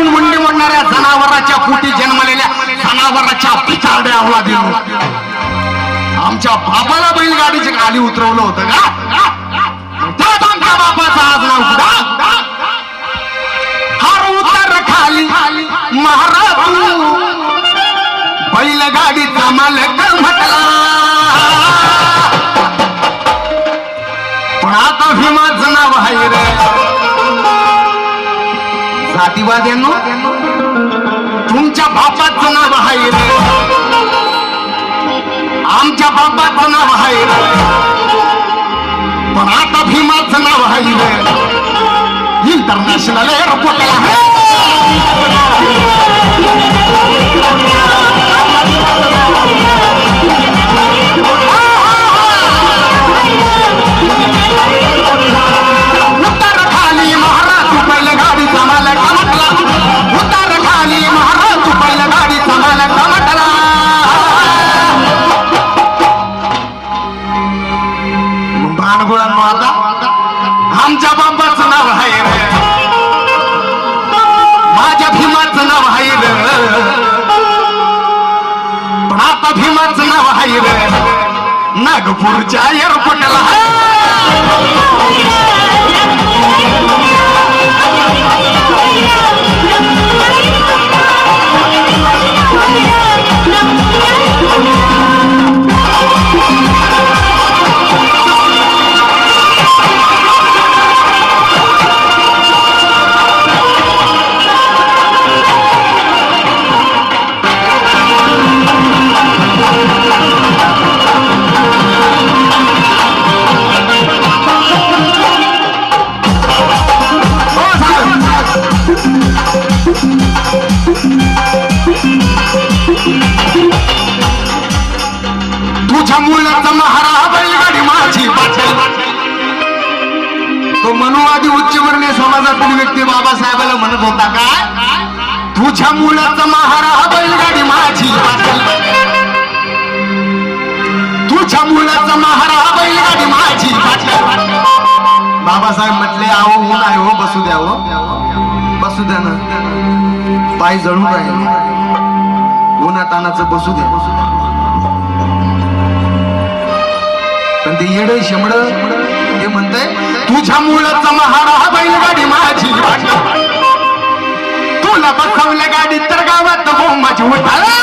पेटून मुंडी मोडणाऱ्या जनावराच्या पोटी जन्मलेल्या जनावराच्या पिछाड्या आमच्या बापाला बैलगाडीच्या खाली उतरवलं होतं का? आमच्या आज नाव कुठं उतर खाली महाराज बैलगाडीचा मालक म्हटला. पण आता भीमा जनावर आहे रे. वाद्यांनो तुमच्या बापाचं नाव आहे आमच्या बापाचं नाव आहे पण आता भीमाचं नाव आहे इंटरनॅशनल एअरपोर्ट आहे. भानगुळांनो आता आमच्या बाबाचं नाव आहे माझ्या भीमाचं नाव आहे पण आता भीमाचं नाव आहे नागपूरच्या एअरपोर्टला मनुवादी उच्चवर्णीय समाजातील व्यक्ती बाबासाहेबाला म्हणत होता काय तुझ्या मुलाचा महारा हा बैलगाडी माझी तुझ्या मुलाचा महारा हा बैलगाडी माझी बाबासाहेब म्हटले आहो ऊन आहे हो बसू द्या हो. बसू द्या ना. पाय जळून राहील. उन्हातानाचं बसू द्या बसू द्या. पण ते येड शेमड हे म्हणतंय तुझ्या मुलाचा महारा बैलगाडी माझी तुला बसवल्या गाडीत तर गावात हो माझी उठाला